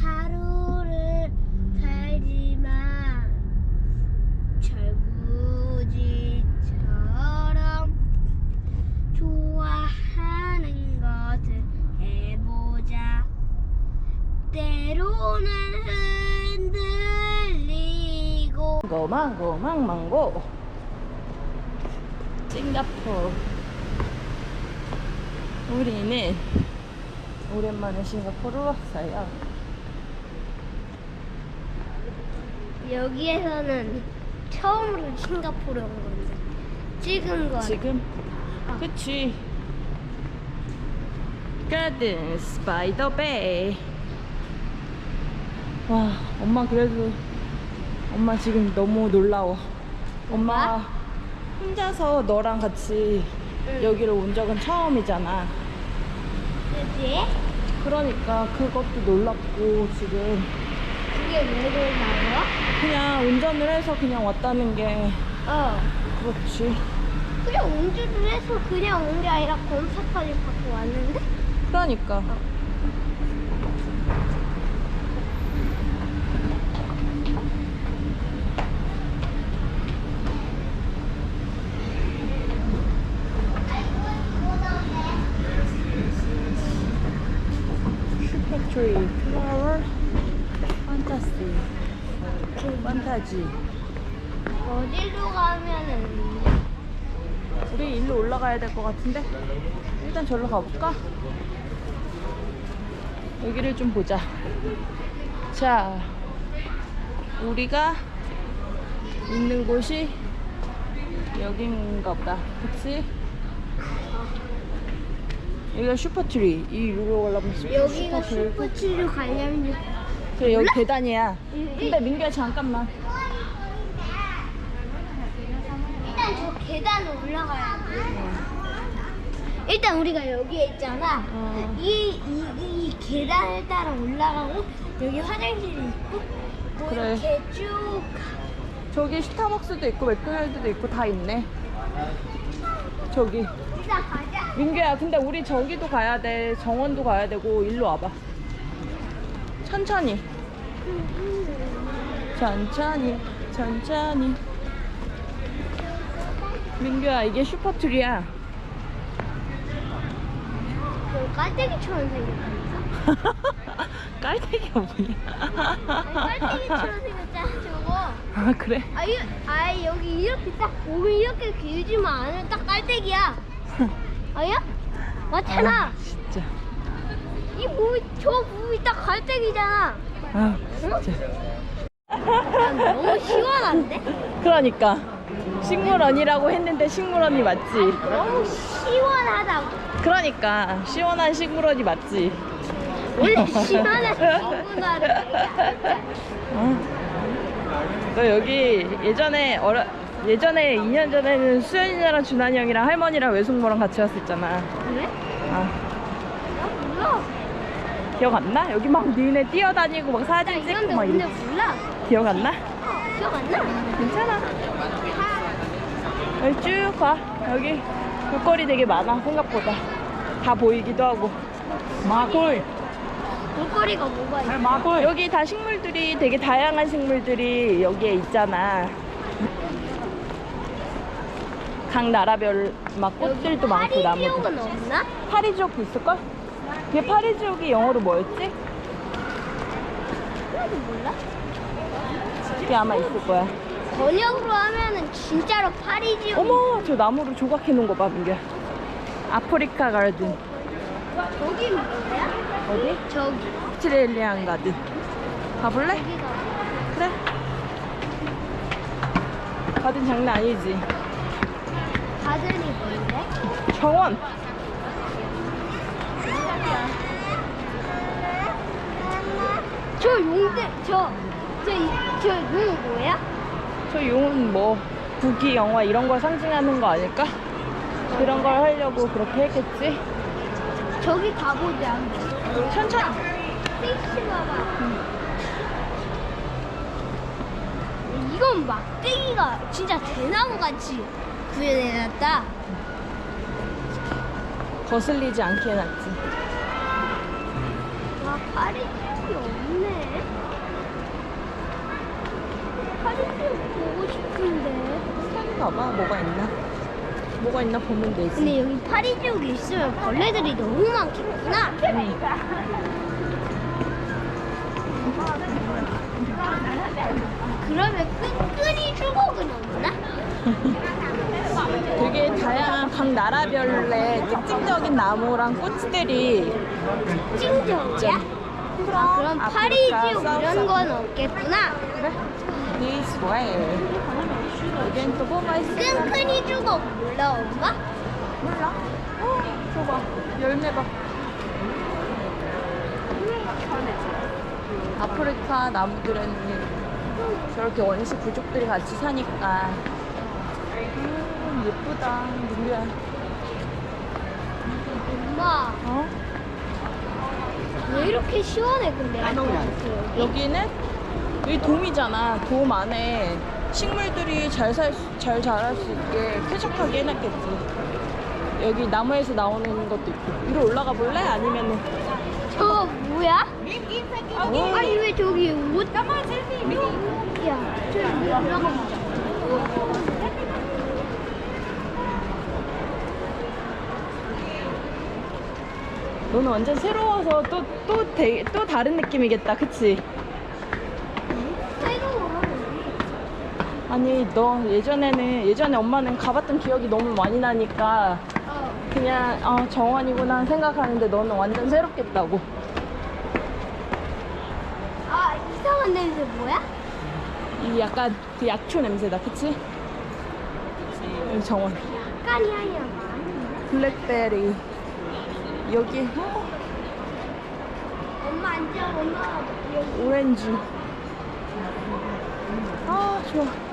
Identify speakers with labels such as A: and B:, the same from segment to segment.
A: 하루를 살지만 철구지처럼 좋아하는 것을 해보자. 때로는 흔들리고
B: 망고 망고 망망고. 싱가포르. 우리는 오랜만에 싱가포르 왔어요
A: 여기에서는 처음으로 싱가포르 온 건데 찍은 거
B: 지금
A: 아.
B: 그치 가든 스파이더 베이 와 엄마 그래도 엄마 지금 너무 놀라워 엄마
A: 뭐?
B: 혼자서 너랑 같이
A: 응.
B: 여기를 온 적은 처음이잖아
A: 그지?
B: 그러니까 그것도 놀랍고 지금
A: 그게 왜 그러나요?
B: 그냥 운전을 해서 그냥 왔다는 게
A: 어.
B: 그렇지.
A: 그냥 운전을 해서 그냥 온 게 아니라 검사까지 받고 왔는데?
B: 그러니까. 슈퍼트리 플라워 판타시 판타지?
A: 어디로 가면은
B: 우리 일로 올라가야 될 것 같은데? 일단 절로 가볼까? 여기를 좀 보자. 자 우리가 있는 곳이 여긴가 보다. 그치? 여기가 슈퍼트리. 이 위로 올라가면 슈-
A: 여기가
B: 슈퍼트리
A: 슈퍼트리로 가려면
B: 그래 여기 계단이야.
A: 응.
B: 근데 민규야 잠깐만
A: 일단 저 계단을 올라가야 돼. 일단 우리가 여기에 있잖아.
B: 어.
A: 이, 이, 이 계단을 따라 올라가고 여기 화장실이 있고 뭐
B: 그래.
A: 이렇게 쭉
B: 저기 스타벅스도 있고 맥도날드도 있고 다 있네 저기
A: 일단 가자.
B: 민규야 근데 우리 저기도 가야 돼 정원도 가야 되고 일로 와봐 천천히 천천히 천천히 민규야 이게 슈퍼트리야
A: 저 깔때기처럼 생겼다니까?
B: 깔때기가 뭐냐
A: 깔때기처럼 생겼잖아 저거.
B: 아 그래?
A: 아, 이, 아 여기 이렇게 딱 몸이 이렇게 길지만 않으면 딱 깔때기야. 아야? 맞잖아.
B: 아, 진짜
A: 이 몸이 저 몸이 딱 깔때기잖아.
B: 아 진짜
A: 난 너무 시원한데?
B: 그러니까 식물원이라고 했는데 식물원이 맞지
A: 너무 시원하다고.
B: 그러니까 시원한 식물원이 맞지
A: 원래 시원한 시원하는
B: 어. 너 여기 예전에 어려 예전에 2년 전에는 수현이랑 준환이 형이랑 할머니랑 외숙모랑 같이 왔었잖아.
A: 그래?
B: 아,
A: 나 몰라.
B: 기억 안 나? 여기 막 니네 뛰어다니고 막
A: 나
B: 사진
A: 이런데
B: 찍고 막
A: 근데
B: 이래.
A: 몰라.
B: 기억 안 나?
A: 어, 기억 안 나.
B: 괜찮아. 여기 쭉 봐. 여기 볼거리 되게 많아 생각보다. 다 보이기도 하고. 마골.
A: 볼거리가 뭐가 있어?
B: 마골. 여기 다 식물들이 되게 다양한 식물들이 여기에 있잖아. 각 나라별 막 꽃들도 많고 나무도.
A: 파리지옥은 없나?
B: 파리지옥도 있을걸? 걔 파리지옥이 영어로 뭐였지?
A: 몰라.
B: 그게 아마 있을 거야.
A: 번역으로 하면은 진짜로 파리지옥.
B: 어머, 저 나무로 조각해 놓은 거 봐, 민규야. 아프리카 가든.
A: 저기 뭐야?
B: 어디?
A: 저기.
B: 오스트레일리안 가든. 가볼래?
A: 여기가.
B: 그래. 가든 장난 아니지.
A: 가든이 뭔데?
B: 정원.
A: 저 용들 저저저 용 뭐야?
B: 저 용은 뭐 국기 영화 이런 걸 상징하는 거 아닐까? 그런 걸 하려고 그렇게 했겠지?
A: 저기 가보자.
B: 천천히.
A: 피시 봐봐. 이건 막대기가 진짜 대나무 같이 구현해놨다.
B: 거슬리지 않게 해놨지.
A: 와 파리 파리수육이 없네. 파리수육 보고 싶은데.
B: 봐봐 뭐가 있나? 뭐가 있나 보면 되지.
A: 근데 여기 파리지옥이 있으면 벌레들이 너무 많겠구나. 그러면 끈끈이 주걱은 없나?
B: 되게 다양한 각 나라별의 특징적인 나무랑 꽃들이
A: 찡정이야? 아, 그럼 파리지옥 이런 건 없겠구나.
B: Way. 여긴 또 뭐가 있을까?
A: 끈끈이 주걱 몰라 엄마?
B: 몰라. 어, 저봐. 열매 봐. 아프리카 나무들은 저렇게 원시 부족들이 같이 사니까 음, 예쁘다. 누구야?
A: 엄마
B: 어?
A: 왜 이렇게 시원해 근데?
B: 여기는 여기 돔이잖아. 돔 안에 식물들이 잘 살, 수- 잘 자랄 수 있게 쾌적하게 해놨겠지. 여기 나무에서 나오는 것도 있고. 위로 올라가 볼래? 아니면은
A: 저 뭐야?
B: 오.
A: 아니 왜 저기 옷? 야, 저기 올라가 보자.
B: 너는 완전 새로워서 또, 또, 되, 또 다른 느낌이겠다. 그치?
A: 새로워.
B: 아니, 너 예전에는, 예전에 엄마는 가봤던 기억이 너무 많이 나니까
A: 어.
B: 그냥, 어, 정원이구나 생각하는데 너는 완전 새롭겠다고.
A: 아 이상한 냄새 뭐야?
B: 이 약간 그 약초 냄새다. 그치? 여기 정원.
A: 약간이 아니야.
B: 블랙베리. 여기, 어,
A: 엄마 앉아 엄마 여기.
B: 오렌지. 아, 좋아.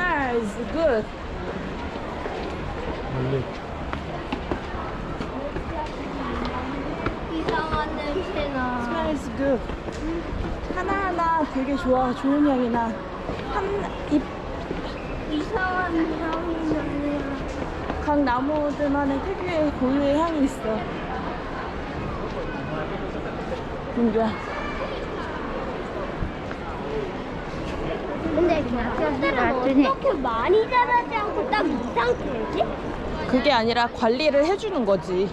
B: Smells good.
A: 이상한 냄새나.
B: Smells good. 하나하나 되게 좋아. 좋은 향이 나. 한, 잎,
A: 이상한 향이 나네.
B: 각 나무들만의 특유의 고유의 향이 있어. 민규야.
A: 근데 걔들은 어떻게 많이 자라지 않고 딱 이 상태지?
B: 그게 아니라 관리를 해주는 거지.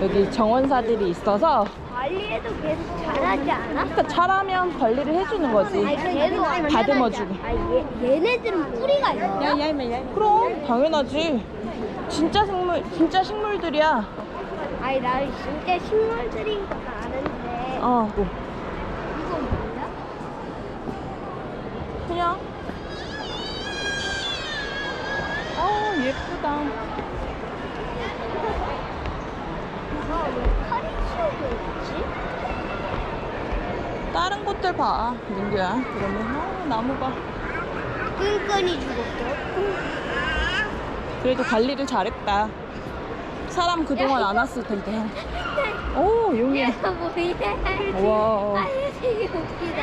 B: 여기 정원사들이 있어서
A: 관리해도 계속 자라지 않아?
B: 그러니까 잘하면 관리를 해주는 거지.
A: 아니 계속 안
B: 다듬어주고.
A: 자라지 않아. 아니 얘, 얘네들은 뿌리가 있나?
B: 그럼 당연하지. 진짜 식물 진짜 식물들이야.
A: 아니 나 진짜 식물들인 건 아는데
B: 어. 뭐,
A: 이건 뭐야?
B: 그냥. 어 예쁘다. 다른 곳들 봐, 민규야. 그러면 어, 나무 봐.
A: 끈끈이 죽었어.
B: 그래도 관리를 잘했다. 사람 그동안 안 왔을 텐데. 오 용이야.
A: 뭐야?
B: 우와.
A: 아 이거 되게 웃기다.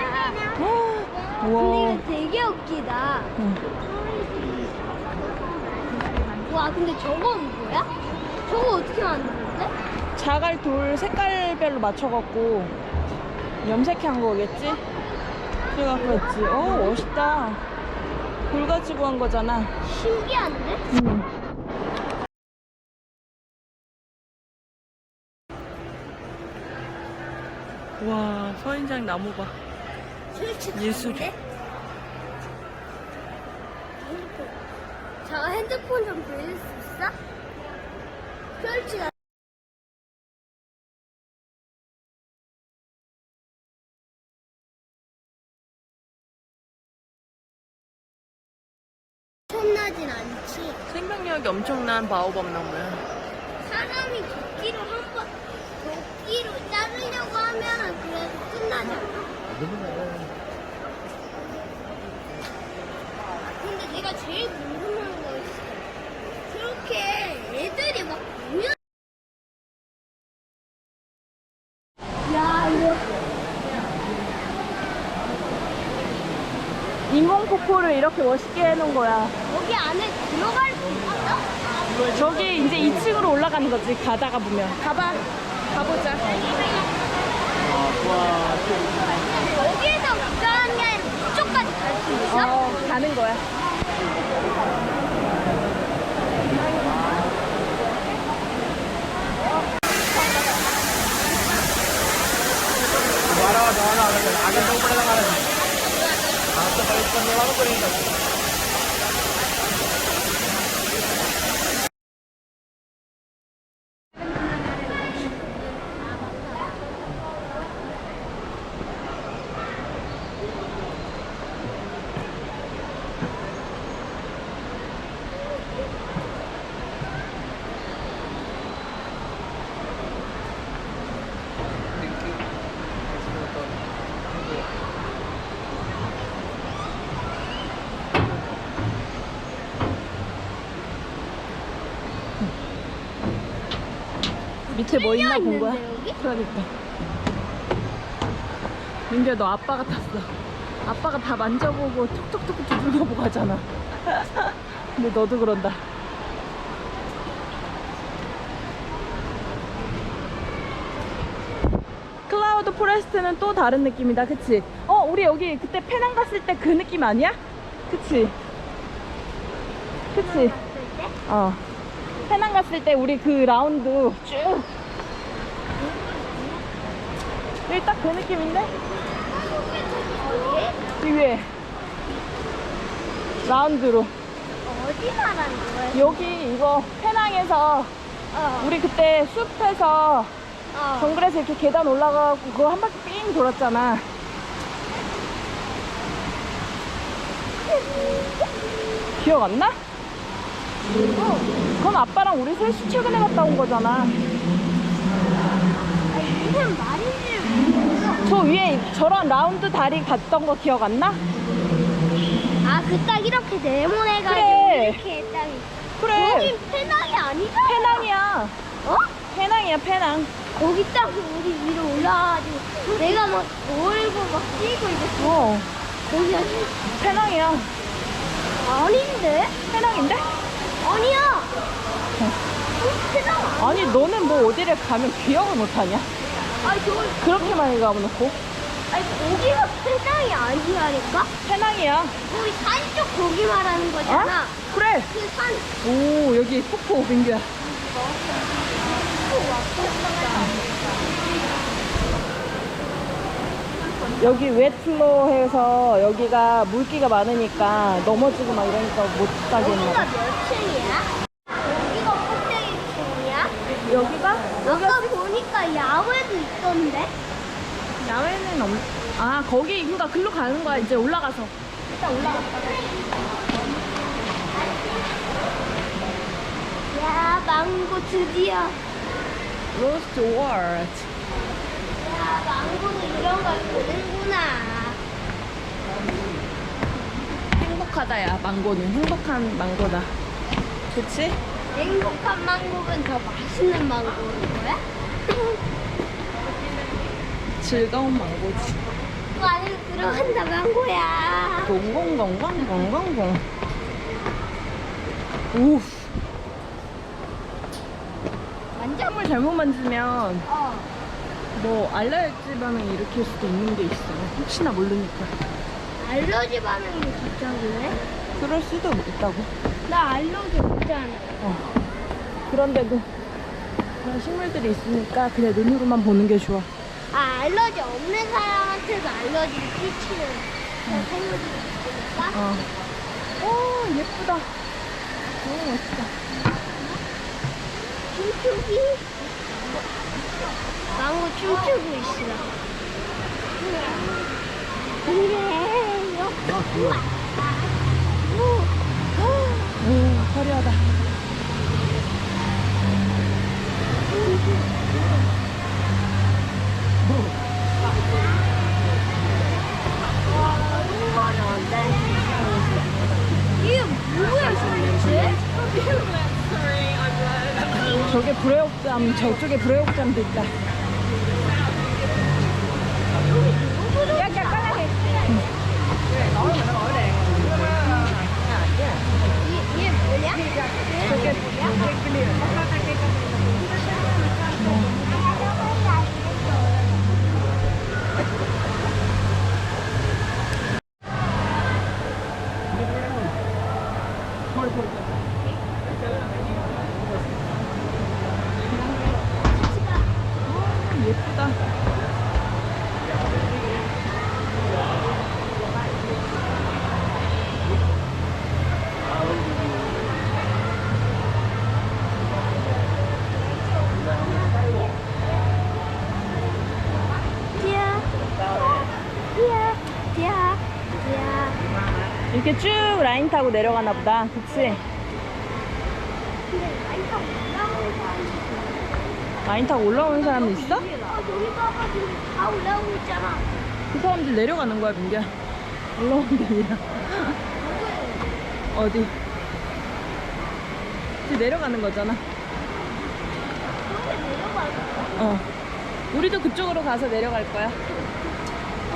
B: 어,
A: 근데. 이거 되게 웃기다.
B: 응.
A: 와 근데 저건 뭐야? 저거 어떻게 만들었대?
B: 자갈 돌 색깔별로 맞춰갖고 염색한 거겠지? 그래갖고 했지. 어 멋있다. 돌 가지고 한 거잖아.
A: 신기한데?
B: 응. 와 서인장 나무 봐. 예술이야.
A: 저 핸드폰 좀 빌릴 수 있어? 솔직히 엄청나진 않지.
B: 생명력이 엄청난 바오밥 나무야.
A: 사람이 도끼로 한 번, 도끼로 자르려고 하면은 그래도 끝나잖아. 근데 내가 제일 궁금한 거 있어. 그렇게 애들이 막 모여. 야, 이거.
B: 인공 폭포를 이렇게 멋있게 해놓은 거야.
A: 여기 안에 들어갈 수 있어?
B: 저기 이제 2층으로 올라가는 거지. 가다가 보면. 가봐. 가보자.
A: 여기에서 게 아니라 그쪽까지 갈 수 있어?
B: 어, 가는 거야.
A: から一番狙われてるんだ
B: 밑에 뭐 있나 본 거야?
A: 여기?
B: 그러니까. 민규야, 너 아빠 같았어. 아빠가 다 만져보고 톡톡톡 두들겨보고 하잖아. 근데 너도 그런다. 클라우드 포레스트는 또 다른 느낌이다, 그치? 어, 우리 여기 그때 페낭 갔을 때 그 느낌 아니야? 그치? 그치? 어. 페낭 갔을 때 우리 그 라운드 쭉. 여기 딱 그 느낌인데? 이 위에. 라운드로.
A: 어디 말하는 거야?
B: 여기 이거 페낭에서
A: 어.
B: 우리 그때 숲에서
A: 어.
B: 정글에서 이렇게 계단 올라가고 그거 한 바퀴 삥 돌았잖아. 기억 안 나? 그건 아빠랑 우리 셋이 최근에 갔다 온 거잖아.
A: 무슨 말인지 모르겠어.
B: 저 위에 저런 라운드 다리 갔던 거 기억 안 나?
A: 아, 그 딱 이렇게 네모내가지고
B: 그래.
A: 이렇게 딱.
B: 그래.
A: 거긴 페낭이 아니잖아.
B: 페낭이야.
A: 어?
B: 페낭이야, 페낭.
A: 거기 딱 우리 위로 올라와가지고 내가 막 놀고 막 뛰고 이랬어.
B: 어,
A: 거기가
B: 페낭이야.
A: 아닌데?
B: 페낭인데?
A: 아니야. 페낭 아니야.
B: 아니, 너는 뭐 어디를 가면 기억을 못 하냐?
A: 아니, 저,
B: 그렇게 많이 가보놓고.
A: 아니, 거기가 페낭이 아니라니까?
B: 페낭이야.
A: 거기 산쪽 거기 말하는 거잖아.
B: 어? 그래.
A: 그 산.
B: 오, 여기 폭포, 민규야. 여기 웨틀로 해서 여기가 물기가 많으니까 넘어지고 막 이러니까 못 가겠나
A: 여기가
B: 봐.
A: 몇 층이야? 여기가 꼭대기 층이야?
B: 여기가?
A: 아까 보니까 야외도 있던데?
B: 야외는 없... 아, 거기, 그니까 글로 가는 거야. 이제 올라가서. 일단 올라갔다.
A: 야, 망고 드디어.
B: 로스트 월드.
A: 야, 망고는 이런 걸 보는구나.
B: 행복하다, 야, 망고는. 행복한 망고다. 그치?
A: 행복한 망고는 더 맛있는 망고인 거야?
B: 즐거운 망고지.
A: 그 안에 들어간다 망고야.
B: 우.
A: 완전
B: 물 잘못 만지면
A: 어.
B: 뭐 알레르기 반응 일으킬 수도 있는 게 있어. 혹시나 모르니까.
A: 알러지 반응이 갑자기네?
B: 그럴 수도 있다고.
A: 나 알러지 없잖아.
B: 어. 그런데도 그런 식물들이 있으니까 그냥 눈으로만 보는 게 좋아.
A: 아, 알러지 없는 사람한테도 알러지를 끼치는 그런 생물들이 있으니까.
B: 어. 오 예쁘다. 너무 멋있다.
A: 춤추기? 망고 춤추고 있어. 그래요.
B: 오 화려하다.
A: 이게 뭐야, 도대체?
B: 저게 불회옥잠 저쪽에 불회옥잠도 있다. 저게 예쁘다.
A: 띠야. 띠야. 띠야. 띠야.
B: 이렇게 쭉 라인 타고 내려가나 보다.
A: 사람이
B: 라인 타고 올라오는 사람이 있어?
A: 지금 다 올라오고 있잖아.
B: 그 사람들 내려가는 거야, 민규야. 올라오는 게 아니라. 어디? 이제 내려가는 거잖아. 어. 우리도 그쪽으로 가서 내려갈 거야.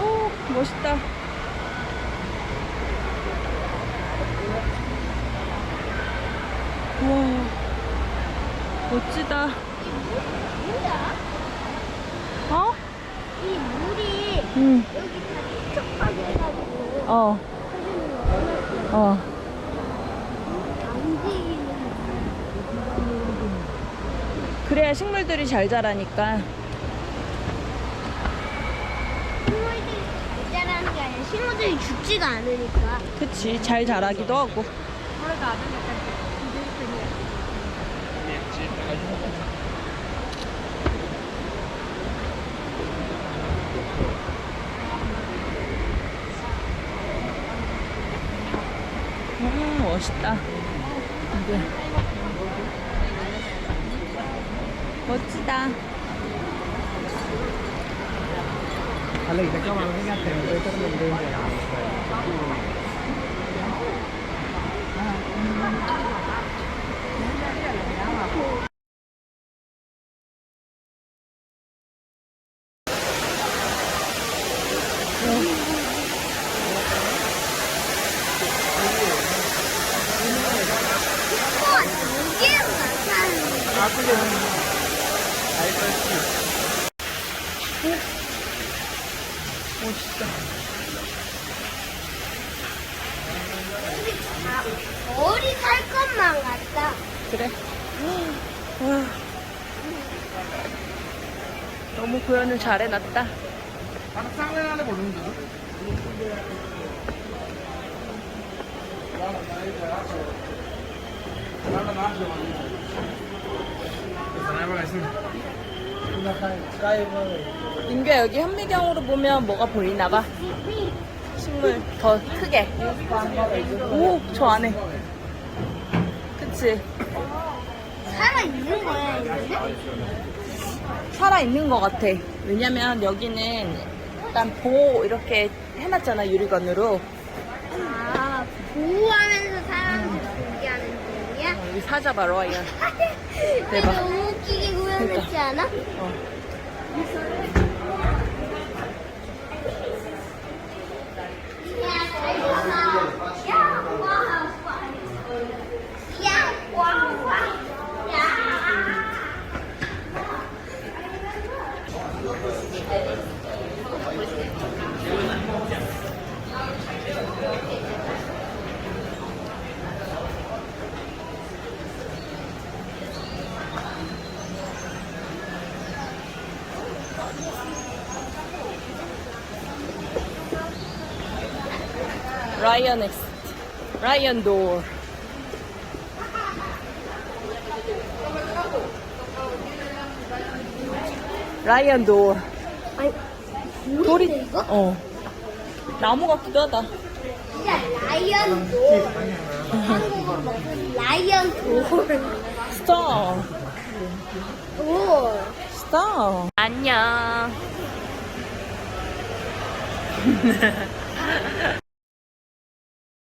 B: 오, 멋있다. 우와, 멋지다.
A: 뭐야?
B: 어?
A: 이 물이
B: 응.
A: 여기 다 촉촉하게 해가지고
B: 어, 어.
A: 안 움직이는
B: 그래야 식물들이 잘 자라니까.
A: 식물들이 잘 자라는 게 아니라 식물들이 죽지가 않으니까
B: 그치, 잘 자라기도 하고. 음, 멋있다. 이게. 멋지다.
C: Gatte non puoi tornare dentro.
A: 어, 이게 나타나는
B: 멋있다.
A: 머리 살 것만 같다
B: 그래. 와. 잘 해놨다. 민규야 여기 현미경으로 보면 뭐가 보이나 봐. 식물 더 크게. 오, 저 안에. 그치?
A: 살아있는 거야 이제?
B: 살아있는 것 같아. 왜냐면 여기는 일단 보호 이렇게 해놨잖아, 유리건으로.
A: 아 보호하면서 사람들 공개하는 중이야?
B: 여기 사자 봐, 로이언. 대박.
A: 너무 웃기게 구현했지 않아?
B: 어. 라이언 엑스. 라이언 도어. 라이언 도어.
A: 아니 돌이, 이거?
B: 어. 나무 같기도 하다.
A: 진짜 라이언 돌 한국어로 말해서 라이언 돌
B: 스타.
A: 돌.
B: 스타. 안녕.